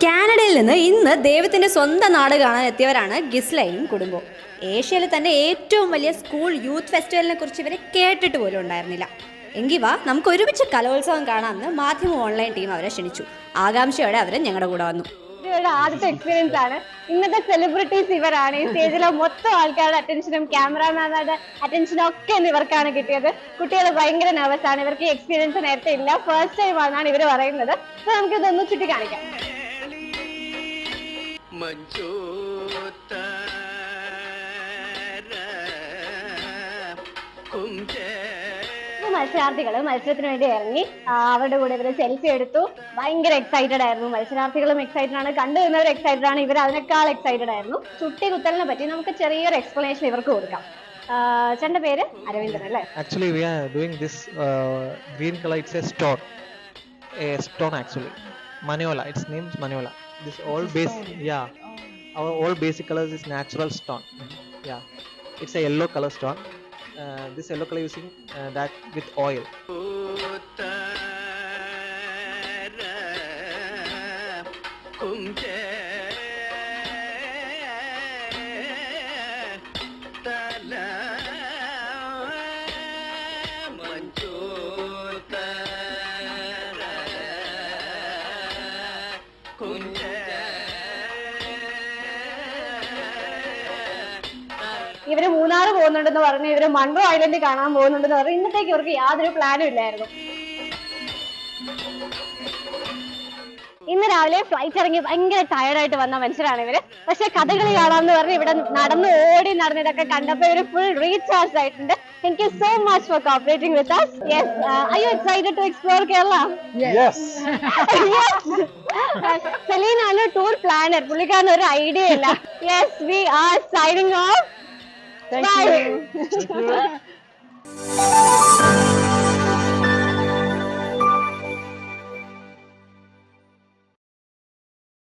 കാനഡയിൽ നിന്ന് ഇന്ന് ദൈവത്തിന്റെ സ്വന്തം നാട് കാണാൻ എത്തിയവരാണ് ഗിസ്ലയും കുടുംബവും. ഏഷ്യയിലെ തന്നെ ഏറ്റവും വലിയ സ്കൂൾ യൂത്ത് ഫെസ്റ്റിവലിനെ കുറിച്ച് ഇവരെ കേട്ടിട്ട് പോലും ഉണ്ടായിരുന്നില്ല. എങ്കിൽ വാ നമുക്ക് ഒരുമിച്ച് കലോത്സവം കാണാമെന്ന് മാധ്യമ ഓൺലൈൻ ടീം അവരെ ക്ഷണിച്ചു. ആകാംക്ഷയോടെ അവർ ഞങ്ങളുടെ കൂടെ വന്നു. ആദ്യത്തെ എക്സ്പീരിയൻസ് ആണ്. ഇന്നത്തെ സെലിബ്രിറ്റീസ് ഇവരാണ്. ഈ സ്റ്റേജിലെ മൊത്തം ആൾക്കാരുടെ അറ്റൻഷനും ക്യാമറാമാരുടെ അറ്റൻഷനും ഒക്കെ ഇവർക്കാണ് കിട്ടിയത്. കുട്ടികൾ ഭയങ്കര നെർവസ് ആണ്. ഇവർക്ക് എക്സ്പീരിയൻസ് നേരത്തെ ഇല്ല. ഫസ്റ്റ് ടൈം ആണെന്നാണ് ഇവർ പറയുന്നത്. അപ്പൊ നമുക്ക് ഇതൊന്ന് ചുറ്റി കാണിക്കാം മത്സരാർത്ഥികൾ മത്സരത്തിന് വേണ്ടി ഇറങ്ങി. അവരുടെ കൂടെ ഇവർ സെൽഫി എടുത്തു. ഭയങ്കര എക്സൈറ്റഡ് ആയിരുന്നു. മത്സരാർത്ഥികളും എക്സൈറ്റഡ് ആണ്. കണ്ടുവരുന്നവർ എക്സൈറ്റഡ് ആണ്. ഇവർ അതിനേക്കാൾ എക്സൈറ്റഡ് ആയിരുന്നു. ചുട്ടി കുത്തലിനെ പറ്റി നമുക്ക് ചെറിയൊരു എക്സ്പ്ലനേഷൻ ഇവർക്ക് കൊടുക്കാം. ചേട്ടന്റെ പേര്? അരവിന്ദൻ അല്ലേ? Actually we are doing this green colour it's a stone a stone actually. Maniola. Its name is Maniola. This all base, yeah. Our all basic colors is natural stone. Yeah, it's a yellow color stone. Uh, this yellow color using uh, that with oil. ഇവർ മൂന്നാറ് പോകുന്നുണ്ടെന്ന് പറഞ്ഞു ഇവർ Munro ഐലൻഡിൽ കാണാൻ പോകുന്നുണ്ടെന്ന് പറഞ്ഞു ഇന്നത്തേക്ക് ഇവർക്ക് യാതൊരു പ്ലാനും ഇല്ലായിരുന്നു. ഇന്ന് രാവിലെ ഫ്ലൈറ്റ് ഇറങ്ങി ഭയങ്കര ടയർഡായിട്ട് വന്ന മനുഷ്യരാണ് ഇവർ. പക്ഷെ കഥകളി കാണാമെന്ന് പറഞ്ഞ് ഇവിടെ നടന്ന് ഓടി നടന്ന് ഇതൊക്കെ കണ്ടപ്പോ ഇവർ ഫുൾ റീചാർജ് ആയിട്ടുണ്ട്. Thank you so much for cooperating with us. Excited to explore Kerala Selene ആണ് ടൂർ പ്ലാനർ. പുള്ളിക്കാരന് ഒരു ഐഡിയ ഇല്ല. Yes we are signing off